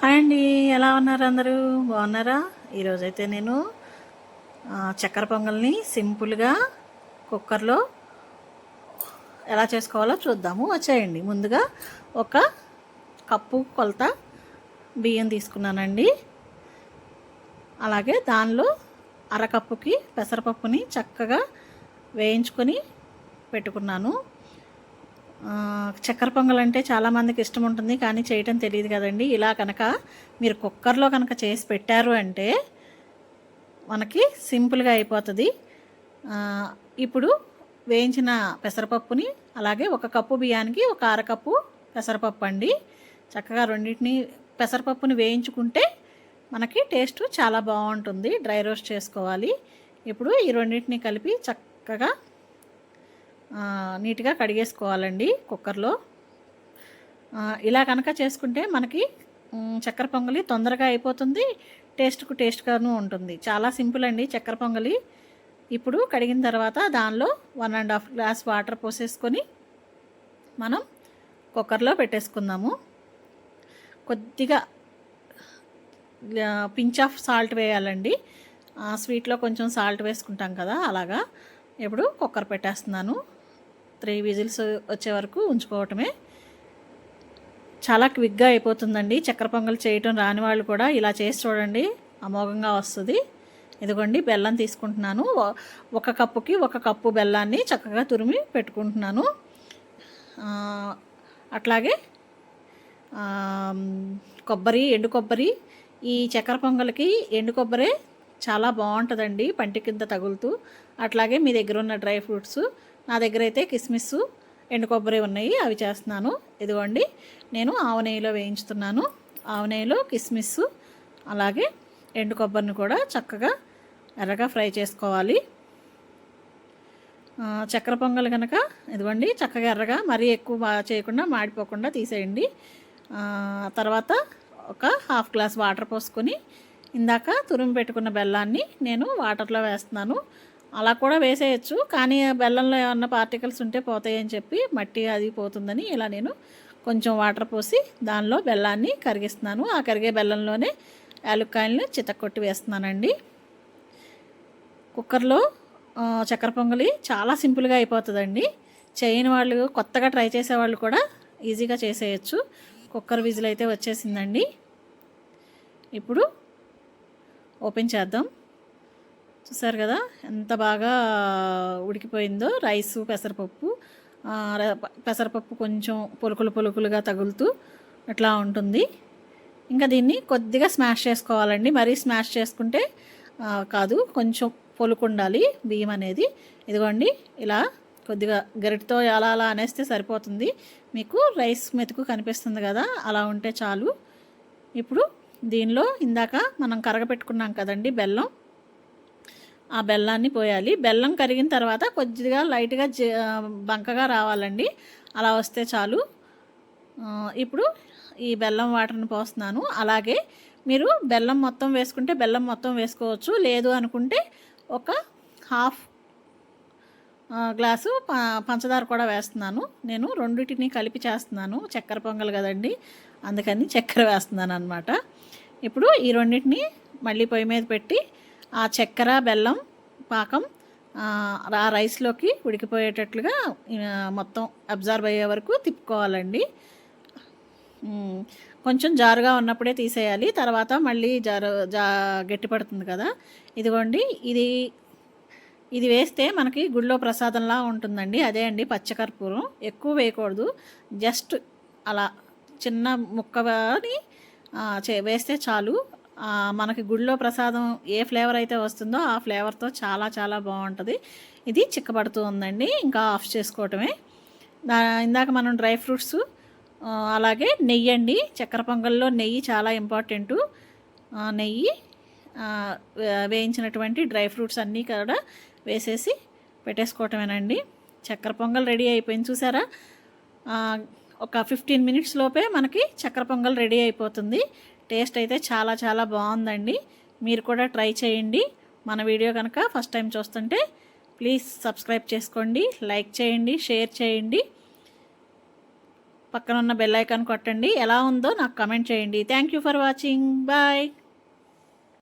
Hi అండి ఎలా ఉన్నారు అందరూ? బాగున్నారా? ఈరోజైతే నేను చక్కెర పొంగల్ని సింపుల్గా కుక్కర్లో ఎలా చేసుకోవాలో చూద్దాము. వచ్చేయండి. ముందుగా ఒక కప్పు కొలత బియ్యం తీసుకున్నానండి. అలాగే దానిలో అరకప్పుకి పెసరపప్పుని చక్కగా వేయించుకొని పెట్టుకున్నాను. చక్కెర పొంగల్ అంటే చాలామందికి ఇష్టం ఉంటుంది కానీ చేయటం తెలియదు కదండి. ఇలా కనుక మీరు కుక్కర్లో కనుక చేసి పెట్టారు అంటే మనకి సింపుల్గా అయిపోతుంది. ఇప్పుడు వేయించిన పెసరపప్పుని అలాగే ఒక కప్పు బియ్యానికి ఒక అరకప్పు పెసరపప్పు అండి. చక్కగా రెండింటిని పెసరపప్పుని వేయించుకుంటే మనకి టేస్ట్ చాలా బాగుంటుంది డ్రై రోస్ట్ చేసుకోవాలి. ఇప్పుడు ఈ రెండింటిని కలిపి చక్కగా నీట్గా కడిగేసుకోవాలండి కుక్కర్లో. ఇలా కనుక చేసుకుంటే మనకి చక్కెర పొంగలి తొందరగా అయిపోతుంది టేస్ట్కు టేస్ట్గాను ఉంటుంది. చాలా సింపుల్ అండి చక్కెర పొంగలి. ఇప్పుడు కడిగిన తర్వాత దానిలో one and half glass water పోసేసుకొని మనం కుక్కర్లో పెట్టేసుకుందాము. కొద్దిగా పించ్ ఆఫ్ సాల్ట్ వేయాలండి. ఆ స్వీట్లో కొంచెం సాల్ట్ వేసుకుంటాం కదా అలాగా. ఇప్పుడు కుక్కర్ పెట్టేస్తున్నాను. త్రీ విజిల్స్ వచ్చే వరకు ఉంచుకోవటమే. చాలా క్విక్గా అయిపోతుందండి. చక్కెర పొంగల్ చేయటం రాని వాళ్ళు కూడా ఇలా చేసి చూడండి. అమోఘంగా వస్తుంది. ఇదిగోండి బెల్లం తీసుకుంటున్నాను. ఒక కప్పుకి ఒక కప్పు బెల్లాన్ని చక్కగా తురిమి పెట్టుకుంటున్నాను. అట్లాగే కొబ్బరి ఎండు కొబ్బరి. ఈ చక్కెర పొంగల్కి ఎండు కొబ్బరే చాలా బాగుంటుందండి పంటి కింద తగులుతూ. అట్లాగే మీ దగ్గర ఉన్న డ్రై ఫ్రూట్స్. నా దగ్గర అయితే కిస్మిస్ ఎండు కొబ్బరి ఉన్నాయి. అవి చేస్తున్నాను. ఇదిగోండి నేను ఆవు నెయ్యిలో వేయించుతున్నాను. ఆవు నెయ్యిలో కిస్మిస్ అలాగే ఎండు కొబ్బరిని కూడా చక్కగా ఎర్రగా ఫ్రై చేసుకోవాలి. చక్కెర పొంగల్ కనుక ఇదిగోండి చక్కగా ఎర్రగా మరీ ఎక్కువ బాగా చేయకుండా మాడిపోకుండా తీసేయండి. తర్వాత ఒక హాఫ్ గ్లాస్ వాటర్ పోసుకొని ఇందాక తురిమి పెట్టుకున్న బెల్లాన్ని నేను వాటర్లో వేస్తున్నాను. అలా కూడా వేసేయచ్చు. కానీ బెల్లంలో ఏమన్నా పార్టికల్స్ ఉంటే పోతాయని చెప్పి మట్టి అది పోతుందని ఇలా నేను కొంచెం వాటర్ పోసి దానిలో బెల్లాన్ని కరిగిస్తున్నాను. ఆ కరిగే బెల్లంలోనే యాలుక్కాయలను చితక్కొట్టి వేస్తున్నానండి. కుక్కర్లో చక్కెర పొంగలి చాలా సింపుల్గా అయిపోతుందండి. చేయని వాళ్ళు కొత్తగా ట్రై చేసేవాళ్ళు కూడా ఈజీగా చేసేయచ్చు. కుక్కర్ విజిల్ అయితే వచ్చేసిందండి. ఇప్పుడు ఓపెన్ చేద్దాం. చూసారు కదా? ఎంత బాగా ఉడికిపోయిందో రైస్ పెసరపప్పు. పెసరపప్పు కొంచెం పొలుకులు పొలుకులుగా తగులుతూ ఇట్లా ఉంటుంది. ఇంకా దీన్ని కొద్దిగా స్మాష్ చేసుకోవాలండి. మరీ స్మాష్ చేసుకుంటే కాదు కొంచెం పొలుకు ఉండాలి బియ్యం అనేది. ఇదిగోండి ఇలా కొద్దిగా గరిటతో అలా అలా అనేస్తే సరిపోతుంది. మీకు రైస్ మెతుకు కనిపిస్తుంది కదా? అలా ఉంటే చాలు. ఇప్పుడు దీనిలో ఇందాక మనం కరగపెట్టుకున్నాం కదండి బెల్లం. ఆ బెల్లాన్ని పోయాలి. బెల్లం కరిగిన తర్వాత కొద్దిగా లైట్గా జ బంకగా రావాలండి. అలా వస్తే చాలు. ఇప్పుడు ఈ బెల్లం వాటర్ని పోస్తున్నాను. అలాగే మీరు బెల్లం మొత్తం వేసుకుంటే బెల్లం మొత్తం వేసుకోవచ్చు. లేదు అనుకుంటే ఒక హాఫ్ గ్లాసు ప- పంచదార కూడా వేస్తున్నాను. నేను రెండింటిని కలిపి చేస్తున్నాను. చక్కెర పొంగల్ కదండి. అందుకని చక్కెర వేస్తున్నాను అనమాట ఇప్పుడు ఈ రెండింటిని మళ్ళీ పొయ్యి మీద పెట్టి ఆ చక్కెర బెల్లం పాకం ఆ, రైస్లోకి ఉడికిపోయేటట్లుగా మొత్తం అబ్జర్వ్ అయ్యే వరకు తిప్పుకోవాలండి. కొంచెం జారుగా ఉన్నప్పుడే తీసేయాలి. తర్వాత మళ్ళీ జారు జా గట్టి పడుతుంది కదా. ఇదిగోండి ఇది ఇది వేస్తే మనకి గుళ్ళో ప్రసాదంలా ఉంటుందండి. అదే అండి పచ్చకర్పూరం. ఎక్కువ వేయకూడదు. జస్ట్ అలా చిన్న ముక్కని చే వేస్తే చాలు. మనకి గుళ్ళో ప్రసాదం ఏ ఫ్లేవర్ అయితే వస్తుందో ఆ ఫ్లేవర్తో చాలా చాలా బాగుంటుంది. ఇది చిక్కబడుతూ ఉందండి. ఇంకా ఆఫ్ చేసుకోవటమే. దా ఇందాక మనం డ్రై ఫ్రూట్స్ అలాగే నెయ్యి అండి. చక్కెర పొంగల్లో నెయ్యి చాలా ఇంపార్టెంటు. నెయ్యి వేయించినటువంటి డ్రై ఫ్రూట్స్ అన్నీ కూడా వేసేసి పెట్టేసుకోవటమేనండి. చక్కెర పొంగల్ రెడీ అయిపోయింది చూసారా? ఒక ఫిఫ్టీన్ మినిట్స్ లోపే మనకి చక్కెర పొంగల్ రెడీ అయిపోతుంది. టేస్ట్ అయితే చాలా చాలా బాగుందండి. మీరు కూడా ట్రై చేయండి. మన వీడియో కనుక ఫస్ట్ టైం చూస్తుంటే ప్లీజ్ సబ్స్క్రైబ్ చేసుకోండి లైక్ చేయండి షేర్ చేయండి. పక్కన ఉన్న బెల్ ఐకాన్ కొట్టండి. ఎలా ఉందో నాకు కమెంట్ చేయండి. Thank you for watching. Bye.